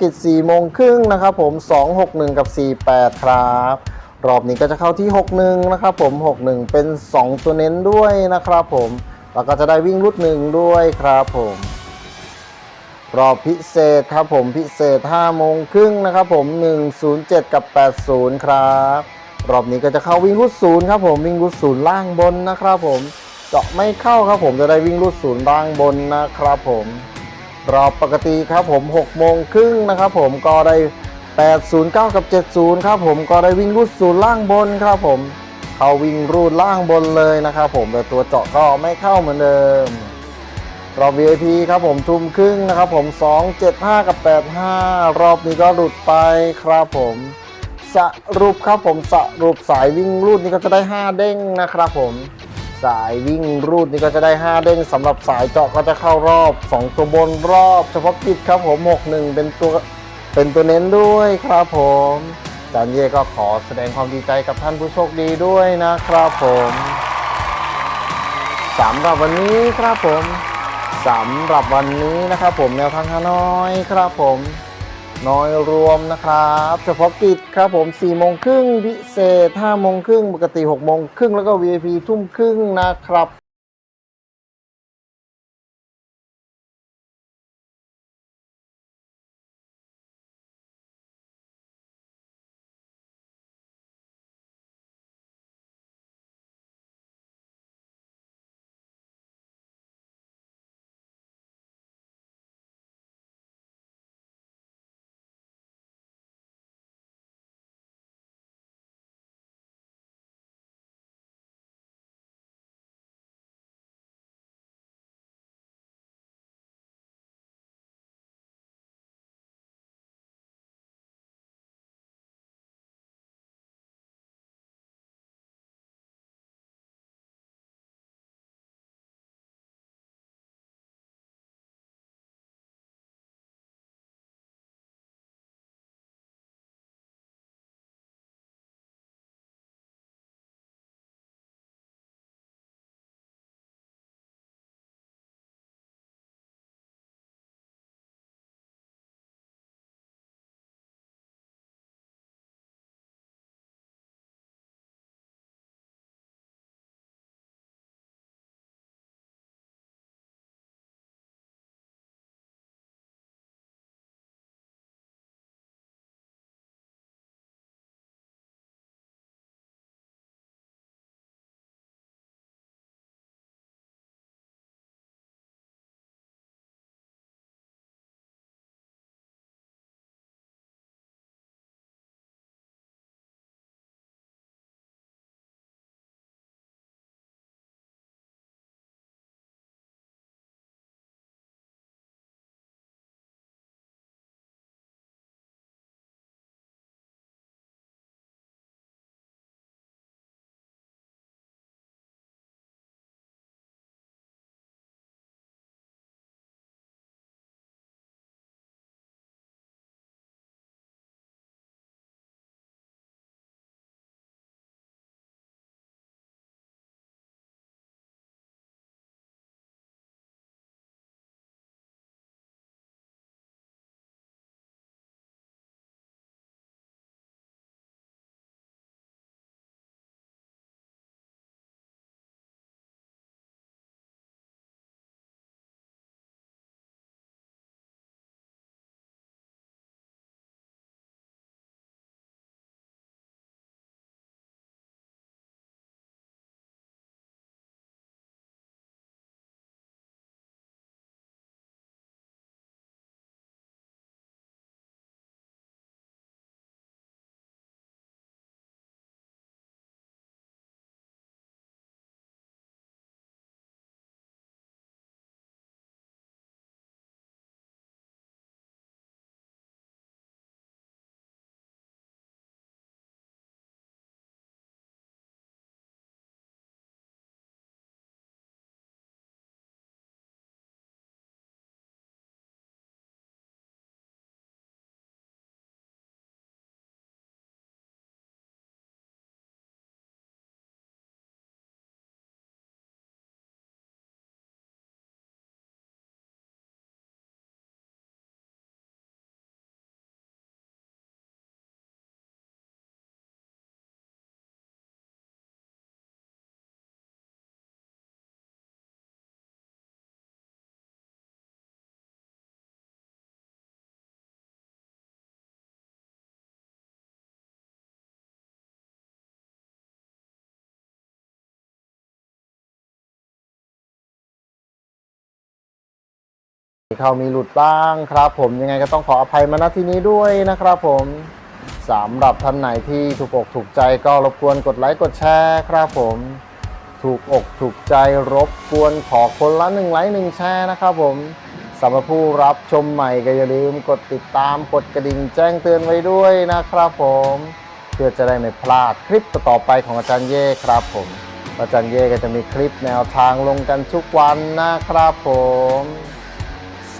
กิจ4โมงครึ่งนะครับผม 261 กับ 48 ครับ รอบนี้ก็จะเข้าที่ 61 นะครับผม 61 เป็น 2 ตัวเน้นด้วยนะครับผม แล้วก็จะได้วิ่งรุดหนึ่งด้วยครับผมรอบพิเศษครับผมพิเศษ5โมงครึ่งนะครับผม 107 กับ 80 ครับ รอบนี้ก็จะเข้าวิ่งรุดศูนย์ครับผมวิ่งรุดศูนย์ล่างบนนะครับผมเจาะไม่เข้าครับผมจะได้วิ่งรุดศูนย์ล่างบนนะครับผม รอบปกติครับผม6โมงครึ่งนะครับผมก็ได้ 809 กับ 70 ครับผมก็ได้วิ่งรูดศูนย์ล่างบนครับผมเขาวิ่งรูดล่างบนเลยนะครับผมแต่ตัวเจาะก็ไม่เข้าเหมือนเดิมรอบ VIP ครับผมทุ่มครึ่งนะครับผม 275 กับ 85 รอบนี้ก็หลุดไปครับผมสรุปครับผมสรุปสายวิ่งรูดนี่ก็จะได้ 5 เด้งนะครับผม สายวิ่งรูดนี่ก็จะได้ 5 เด้งสำหรับสายเจาะก็จะเข้ารอบ 2 ตัวบนรอบเฉพาะกิจครับผม61เป็นตัวเป็นตัวเน้นด้วยครับผมจานเย่ก็ขอแสดงความดีใจกับท่านผู้โชคดีด้วยนะครับผมสำหรับวันนี้ครับผมสำหรับวันนี้นะครับผมแนวทางฮานอยครับผม น้อยรวมนะครับ เฉพาะกิจครับผม4โมงครึ่งพิเศษ5โมงครึ่งปกติ6โมงครึ่งแล้วก็ VIP ทุ่มครึ่งนะครับ ข้ามีหลุดบ้างครับผมยังไงก็ต้องขออภัยมาณที่นี้ด้วยนะครับผมสำหรับท่านไหนที่ถูกอกถูกใจก็รบกวนกดไลค์กดแชร์ครับผม ถูกอกถูกใจรบกวนขอคนละหนึ่งไลค์หนึ่งแชร์นะครับผมสำหรับผู้รับชมใหม่ก็อย่าลืมกดติดตามกดกระดิ่งแจ้งเตือนไว้ด้วยนะครับผม เพื่อจะได้ไม่พลาดคลิปต่อไปของอาจารย์เย่ครับผม อาจารย์เย่ก็จะมีคลิปแนวทางลงกันทุกวันนะครับผม